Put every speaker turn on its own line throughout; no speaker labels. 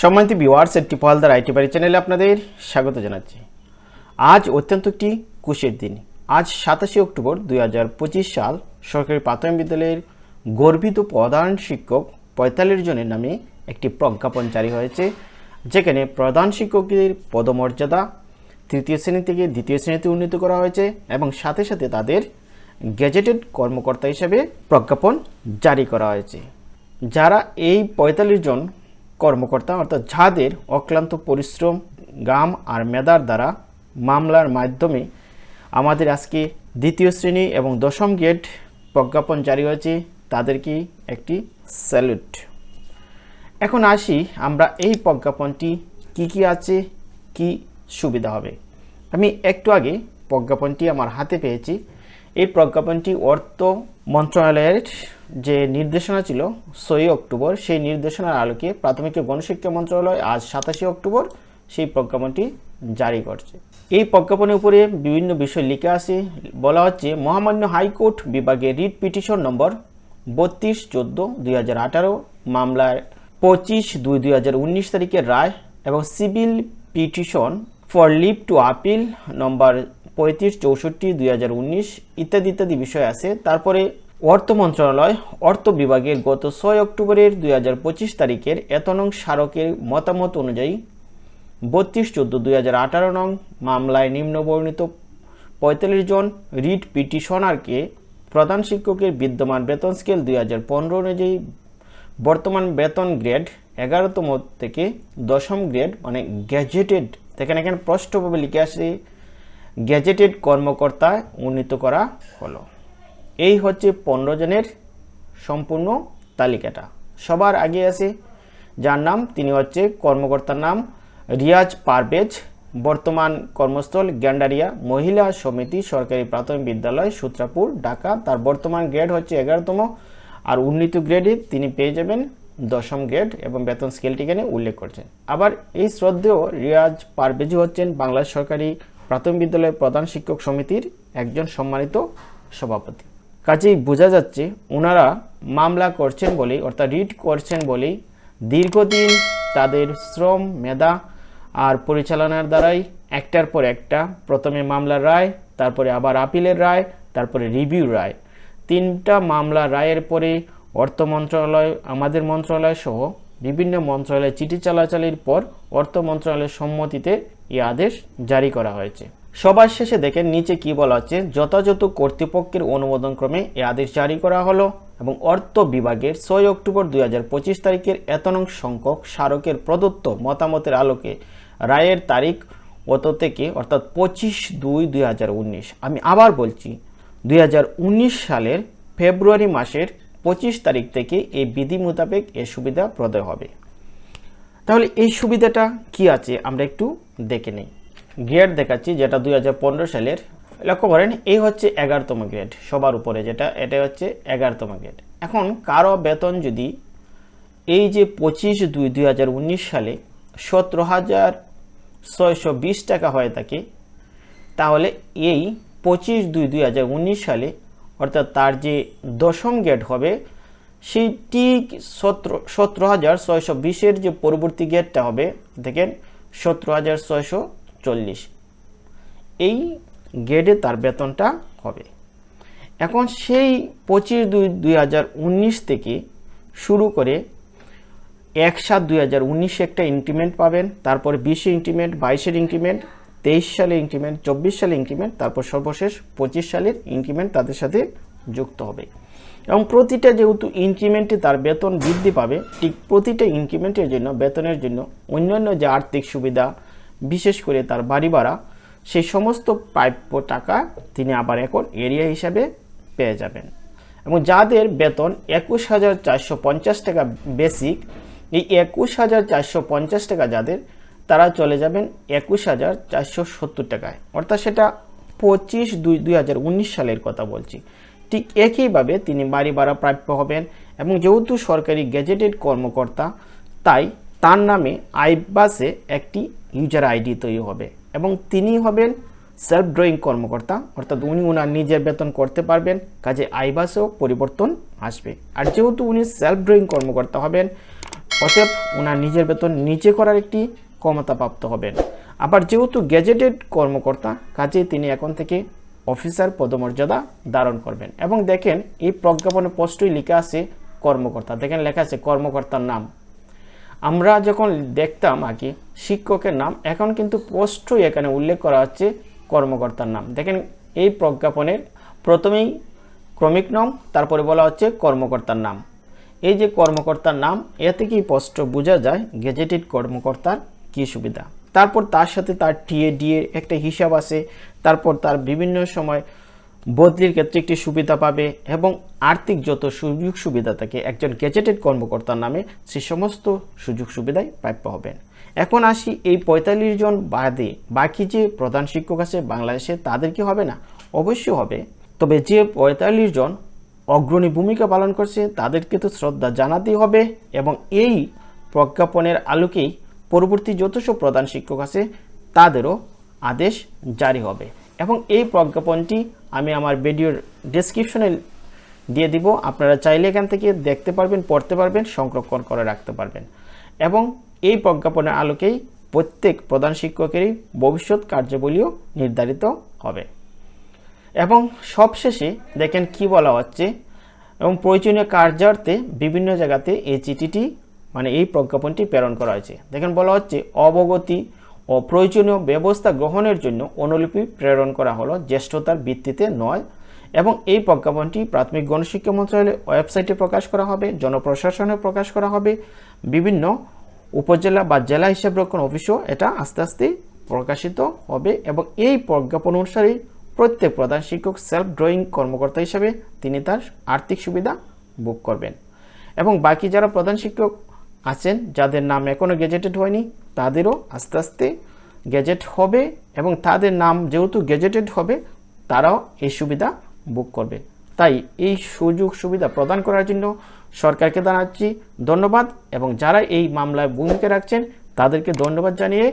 সম্মানিত ভিওয়ার্স একটি পহালদার আইটি বাড়ি চ্যানেলে আপনাদের স্বাগত জানাচ্ছি। আজ অত্যন্ত একটি খুশির দিন। আজ সাতাশে অক্টোবর দুই হাজার পঁচিশ সাল সরকারি প্রাথমিক বিদ্যালয়ের গর্বিত প্রধান শিক্ষক পঁয়তাল্লিশ জনের নামে একটি প্রজ্ঞাপন জারি হয়েছে, যেখানে প্রধান শিক্ষকদের পদমর্যাদা তৃতীয় শ্রেণি থেকে দ্বিতীয় শ্রেণীতে উন্নীত করা হয়েছে এবং সাথে সাথে তাদের গেজেটেড কর্মকর্তা হিসেবে প্রজ্ঞাপন জারি করা হয়েছে। যারা এই পঁয়তাল্লিশ জন কর্মকর্তা অর্থাৎ যাদের অক্লান্ত পরিশ্রম গাম আর মেধার দ্বারা মামলার মাধ্যমে আমাদের আজকে দ্বিতীয় শ্রেণি এবং দশম গ্রেড প্রজ্ঞাপন জারি হয়েছে, তাদেরকে একটি স্যালুট। এখন আসি আমরা এই প্রজ্ঞাপনটি কি কি আছে, কি সুবিধা হবে। আমি একটু আগে প্রজ্ঞাপনটি আমার হাতে পেয়েছি। এই প্রজ্ঞাপনটি অর্থ মন্ত্রণালয়ের যে নির্দেশনা ছিল ছয়ই অক্টোবর, সেই নির্দেশনার আলোকে প্রাথমিক গণশিক্ষা মন্ত্রণালয় আজ সাতাশে অক্টোবর সেই প্রজ্ঞাপনটি জারি করছে। এই প্রজ্ঞাপনের উপরে বিভিন্ন বিষয় লিখে আছে। বলা হচ্ছে, মহামান্য হাইকোর্ট বিভাগে রিট পিটিশন নম্বর বত্রিশ চোদ্দ দুই হাজার আঠারো মামলার পঁচিশ দুই দুই হাজার উনিশ তারিখের রায় এবং civil petition for leave to appeal number পঁয়ত্রিশ চৌষট্টি দুই হাজার উনিশ ইত্যাদি ইত্যাদি বিষয় আছে। তারপরে অর্থ মন্ত্রণালয়, অর্থ বিভাগের গত ছয় অক্টোবরের দুই হাজার পঁচিশ তারিখের এত নং স্মারকের মতামত অনুযায়ী বত্রিশ চোদ্দ দুই নং মামলায় নিম্নবর্ণিত পঁয়তাল্লিশ জন রিট পিটিশনারকে প্রধান শিক্ষকের বিদ্যমান বেতন স্কেল দুই হাজার পনেরো অনুযায়ী বর্তমান বেতন গ্রেড এগারোতম থেকে দশম গ্রেড মানে গ্যাজেটেড এখানে এখানে স্পষ্টভাবে লিখে আসে গ্যাজেটেড কর্মকর্তায় উন্নীত করা হলো। এই হচ্ছে পনেরো জনের সম্পূর্ণ তালিকাটা। সবার আগে আছে, যার নাম, তিনি হচ্ছে কর্মকর্তার নাম, রিয়াজ পারভেজ, বর্তমান কর্মস্থল গ্যান্ডারিয়া, মহিলা সমিতি, সরকারি প্রাথমিক বিদ্যালয়, সূত্রাপুর, ঢাকা। তার বর্তমান গ্রেড হচ্ছে এগারোতম আর উন্নীত গ্রেডে তিনি পেয়ে যাবেন দশম গ্রেড এবং বেতন স্কেলটি এখানে উল্লেখ করছেন। আবার এই শ্রদ্ধেয় রিয়াজ পারভেজি হচ্ছেন বাংলাদেশ সরকারি প্রাথমিক বিদ্যালয়ের প্রধান শিক্ষক সমিতির একজন সম্মানিত সভাপতি। কাজেই বোঝা যাচ্ছে ওনারা মামলা করছেন বলেই, অর্থাৎ রিট করছেন বলেই দীর্ঘদিন তাদের শ্রম, মেধা আর পরিচালনার দ্বারাই একটার পর একটা প্রথমে মামলার রায়, তারপরে আবার আপিলের রায়, তারপরে রিভিউ রায়। তিনটা মামলা রায়ের পরে অর্থ মন্ত্রণালয়, আমাদের মন্ত্রণালয় সহ বিভিন্ন মন্ত্রণালয়ে চিঠি চালাচালির পর অর্থ মন্ত্রণালয়ের সম্মতিতে এই আদেশ জারি করা হয়েছে। সবার শেষে দেখেন নিচে কি বলা হচ্ছে, যথাযথ কর্তৃপক্ষের অনুমোদন ক্রমে এই আদেশ জারি করা হলো এবং অর্থ বিভাগের ছয় অক্টোবর দুই হাজার পঁচিশ তারিখের এতনং সংখ্যক স্মারকের প্রদত্ত মতামতের আলোকে রায়ের তারিখ অত থেকে, অর্থাৎ পঁচিশ দুই দুই আমি আবার বলছি, দুই হাজার উনিশ সালের ফেব্রুয়ারি মাসের পঁচিশ তারিখ থেকে এই বিধি মোতাবেক এ সুবিধা প্রদায় হবে। তাহলে এই সুবিধাটা কি আছে, আমরা একটু দেখে নিই। গ্রেড দেখাচ্ছি, যেটা দুই হাজার পনেরো সালের। লক্ষ্য করেন, এই হচ্ছে এগারোতম গ্রেড সবার উপরে যেটা এটা হচ্ছে এগারোতম গ্রেড এখন, কারও বেতন যদি এই যে পঁচিশ দুই দুই সালে সতেরো হাজার ছয়শো বিশ টাকা হয়ে থাকে তাহলে এই পঁচিশ দুই দুই সালে, অর্থাৎ তার যে দশম গেট হবে, সেই ঠিক সতেরো সতেরো হাজার ছয়শো বিশের যে পরবর্তী গেটটা হবে, দেখেন, সতেরো হাজার ছয়শো চল্লিশ। এই গেটে তার বেতনটা হবে। এখন সেই পঁচিশ দুই দুই হাজার উনিশ থেকে শুরু করে এক সাত দুই হাজার উনিশে একটা ইনক্রিমেন্ট পাবেন, তারপর বিশে ইনক্রিমেন্ট বাইশের ইনক্রিমেন্ট তেইশ সালে ইনক্রিমেন্ট চব্বিশ সালে ইনক্রিমেন্ট তারপর সর্বশেষ পঁচিশ সালের ইনক্রিমেন্ট তাদের সাথে যুক্ত হবে। এবং প্রতিটা যেহেতু ইনক্রিমেন্টে তার বেতন বৃদ্ধি পাবে, ঠিক প্রতিটা ইনক্রিমেন্টের জন্য, বেতনের জন্য অন্যান্য যে আর্থিক সুবিধা বিশেষ করে তার বাড়ি ভাড়া সেই সমস্ত প্রাপ্য টাকা তিনি আবার এখন এরিয়া হিসাবে পেয়ে যাবেন। এবং যাদের বেতন একুশ হাজার চারশো পঞ্চাশ টাকা বেসিক, এই একুশ হাজার চারশো পঞ্চাশ টাকা যাদের, তারা চলে যাবেন একুশ হাজার চারশো সত্তর টাকায়। অর্থাৎ সেটা পঁচিশ দুই দুই হাজার উনিশ সালের কথা বলছি। ঠিক একইভাবে তিনি বাড়ি ভাড়া প্রাপ্য হবেন এবং যেহেতু সরকারি গেজেটেড কর্মকর্তা, তাই তার নামে আইবাসে একটি ইউজার আইডি তৈরি হবে। এবং তিনি হবেন সেলফ ড্রয়িং কর্মকর্তা, অর্থাৎ উনি ওনার নিজের বেতন করতে পারবেন, কাজে আইবাসেও পরিবর্তন আসবে। আর যেহেতু উনি সেলফ ড্রয়িং কর্মকর্তা হবেন, অতএব ওনার নিজের বেতন নিজে করার একটি ক্ষমতাপ্রাপ্ত হবেন। আবার যেহেতু গেজেটেড কর্মকর্তা কাজেই তিনি এখন থেকে অফিসার পদমর্যাদা ধারণ করবেন। এবং দেখেন, এই প্রজ্ঞাপনে স্পষ্টই লেখা আছে কর্মকর্তা। দেখেন, লেখা আছে কর্মকর্তার নাম। আমরা যখন দেখতাম আগে শিক্ষকের নাম, এখন কিন্তু স্পষ্টই এখানে উল্লেখ করা হচ্ছে কর্মকর্তার নাম। দেখেন, এই প্রজ্ঞাপনের প্রথমেই ক্রমিক নাম তারপরে বলা হচ্ছে কর্মকর্তার নাম। এই যে কর্মকর্তার নাম, এ থেকেই স্পষ্ট বোঝা যায় গেজেটেড কর্মকর্তার কী সুবিধা। তারপর তার সাথে তার টিএ ডিএ একটা হিসাব আছে। তারপর তার বিভিন্ন সময় বদলির ক্ষেত্রে একটি সুবিধা পাবে এবং আর্থিক যত সুযোগ সুবিধা থাকে, একজন গেজেটেড কর্মকর্তার নামে সে সমস্ত সুযোগ সুবিধায় প্রাপ্য হবেন। এখন আসি এই পঁয়তাল্লিশ জন বাদে বাকি যে প্রধান শিক্ষক আছে বাংলাদেশে, তাদের কি হবে না? অবশ্যই হবে। তবে যে পঁয়তাল্লিশ জন অগ্রণী ভূমিকা পালন করছে, তাদেরকে তো শ্রদ্ধা জানাতেই হবে এবং এই প্রজ্ঞাপনের আলোকেই পরবর্তী যত সব প্রধান শিক্ষক আছে, তাদেরও আদেশ জারি হবে। এবং এই প্রজ্ঞাপনটি আমি আমার ভিডিওর ডেসক্রিপশনে দিয়ে দিব। আপনারা চাইলে এখান থেকে দেখতে পারবেন, পড়তে পারবেন, সংরক্ষণ করে রাখতে পারবেন। এবং এই প্রজ্ঞাপনের আলোকেই প্রত্যেক প্রধান শিক্ষকেরই ভবিষ্যৎ কার্যাবলীও নির্ধারিত হবে। এবং সবশেষে দেখেন কি বলা হচ্ছে, এবং প্রয়োজনীয় কার্যার্থে বিভিন্ন জায়গাতে এই চিঠিটি মানে এই প্রজ্ঞাপনটি প্রেরণ করা হয়েছে। দেখেন বলা হচ্ছে, অবগতি ও প্রয়োজনীয় ব্যবস্থা গ্রহণের জন্য অনুলিপি প্রেরণ করা হলো জ্যেষ্ঠতার ভিত্তিতে নয় এবং এই প্রজ্ঞাপনটি প্রাথমিক গণশিক্ষা মন্ত্রণালয়ের ওয়েবসাইটে প্রকাশ করা হবে, জনপ্রশাসনে প্রকাশ করা হবে, বিভিন্ন উপজেলা বা জেলা হিসাব রক্ষণ অফিসও এটা আস্তে আস্তে প্রকাশিত হবে এবং এই প্রজ্ঞাপন অনুসারে প্রত্যেক প্রধান শিক্ষক সেলফ ড্রয়িং কর্মকর্তা হিসাবে তিনি তার আর্থিক সুবিধা বুক করবেন। এবং বাকি যারা প্রধান শিক্ষক আছেন, যাদের নাম এখনও গেজেটেড হয়নি তাদেরও আস্তে আস্তে গ্যাজেট হবে এবং তাদের নাম যেহেতু গ্যাজেটেড হবে, তারাও এই সুবিধা বুক করবে। তাই এই সুযোগ সুবিধা প্রদান করার জন্য সরকারকে জানাচ্ছি ধন্যবাদ এবং যারা এই মামলায় ভূমিকা রাখছেন, তাদেরকে ধন্যবাদ জানিয়ে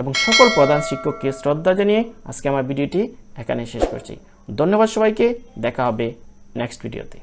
এবং সকল প্রধান শিক্ষককে শ্রদ্ধা জানিয়ে আজকে আমার ভিডিওটি এখানে শেষ করছি। ধন্যবাদ সবাইকে, দেখা হবে নেক্সট ভিডিওতে